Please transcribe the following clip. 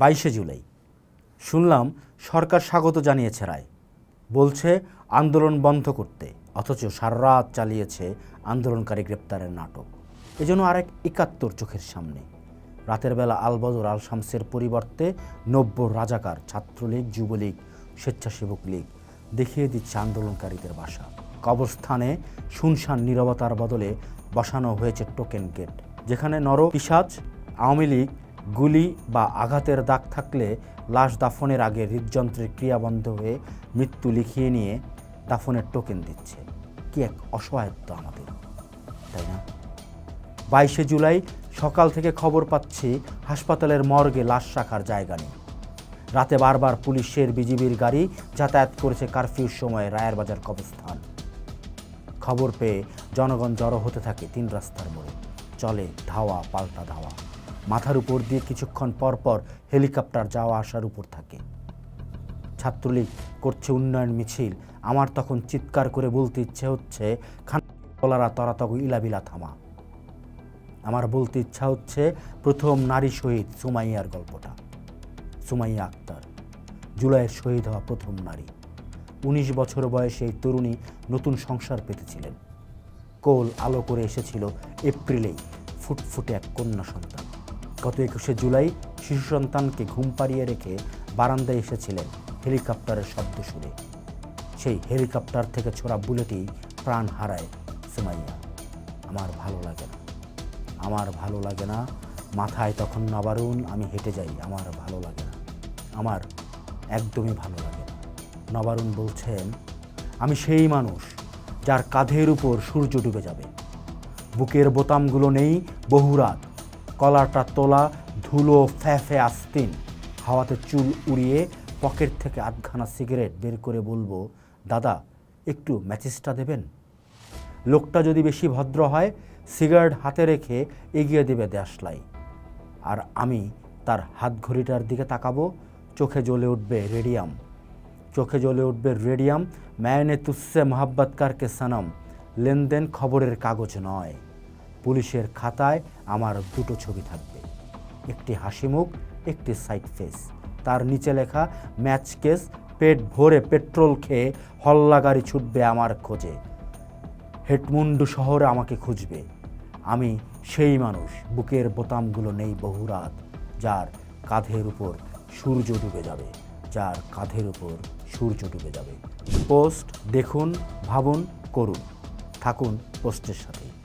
বাইশে জুলাই। শুনলাম সরকার স্বাগত জানিয়েছে রায়। বলছে, আন্দোলন বন্ধ করতে। অথচ সারা রাত চালিয়েছে আন্দোলনকারী গ্রেপ্তারের নাটক। এজন্য আরেক একাত্তর চোখের সামনে। রাতের বেলা আলবদর আল শামসের পরিবর্তে নব্য রাজাকার, ছাত্রলীগ, যুবলীগ, স্বেচ্ছাসেবক লীগ দেখিয়ে দিচ্ছে আন্দোলনকারীদের বাসা। কবরস্থানে শুনশান নীরবতার বদলে বসানো হয়েছে টোকেন গেট, যেখানে নর পিসাজ আওয়ামী লীগ গুলি বা আঘাতের দাগ থাকলে লাশ দাফনের আগে হৃদযন্ত্রের ক্রিয়া বন্ধ হয়ে মৃত্যু লিখিয়ে নিয়ে দাফনের টোকেন দিচ্ছে। কি এক অসহায়ত্ব আমাদের, তাই না? বাইশে জুলাই সকাল থেকে খবর পাচ্ছি, হাসপাতালের মর্গে লাশ রাখার জায়গা নেই। রাতে বারবার পুলিশের বিজিবির গাড়ি যাতায়াত করেছে কারফিউর সময় রায়ের বাজার কবরস্থান। খবর পেয়ে জনগণ জড়ো হতে থাকে তিন রাস্তার মোড়ে। চলে ধাওয়া, পাল্টা ধাওয়া। মাথার উপর দিয়ে কিছুক্ষণ পর পর হেলিকপ্টার যাওয়া আসার উপর থাকে। ছাত্রলীগ করছে উন্নয়ন মিছিল। আমার তখন চিৎকার করে বলতে ইচ্ছে হচ্ছে খানরা তরাতগ ইলাবিলা থামা। আমার বলতে ইচ্ছা হচ্ছে, প্রথম নারী শহীদ সুমাইয়ার গল্পটা। সুমাইয়া আক্তার। জুলাইয়ের শহীদ হওয়া প্রথম নারী। উনিশ বছর বয়সে এই তরুণী নতুন সংসার পেতেছিলেন। কোল আলো করে এসেছিল এপ্রিলেই ফুটফুটে এক কন্যা সন্তান। গত একুশে জুলাই শিশু সন্তানকে ঘুম পাড়িয়ে রেখে বারান্দায় এসেছিলেন হেলিকপ্টারের শব্দ শুনে। সেই হেলিকপ্টার থেকে ছোড়া বুলেটেই প্রাণ হারায় সুমাইয়া। আমার ভালো লাগে না। আমার ভালো লাগে না। মাথায় তখন নবারুণ, আমি হেঁটে যাই, আমার ভালো লাগে না। আমার একদমই ভালো লাগে না। নবারুণ বলছেন, আমি সেই মানুষ যার কাঁধের উপর সূর্য ডুবে যাবে। বুকের বোতামগুলো নেই, বহু রাত কলারটা তোলা, ধুলো ফ্যাফে আস্তিন হাওয়াতে চুল উড়িয়ে পকেট থেকে আধখানা সিগারেট বের করে বলব, দাদা, একটু ম্যাচিসটা দেবেন? লোকটা যদি বেশি ভদ্র হয়, সিগারেট হাতে রেখে এগিয়ে দেবে দেশলাই। আর আমি তার হাত ঘড়িটার দিকে তাকাবো, চোখে জ্বলে উঠবে রেডিয়াম। চোখে জ্বলে উঠবে রেডিয়াম, ম্যায়নে তুসে মোহাব্বতকারকে সানম। লেনদেন খবরের কাগজ নয়। পুলিশের খাতায় আমার দুটো ছবি থাকবে। একটি হাসি মুখ, একটি সাইড ফেস। তার নিচে লেখা, ম্যাচ কেস, পেট ভরে পেট্রোল খেয়ে হল্লা গাড়ি ছুটবে আমার খোঁজে। হেটমুন্ডু শহরে আমাকে খুঁজবে। আমি সেই মানুষ, বুকের বোতামগুলো নেই বহু রাত, যার কাঁধের উপর সূর্য ডুবে যাবে, যার কাঁধের উপর সূর্য ডুবে যাবে। পোস্ট দেখুন, ভাবুন, করুন। থাকুন পোস্টের সাথে।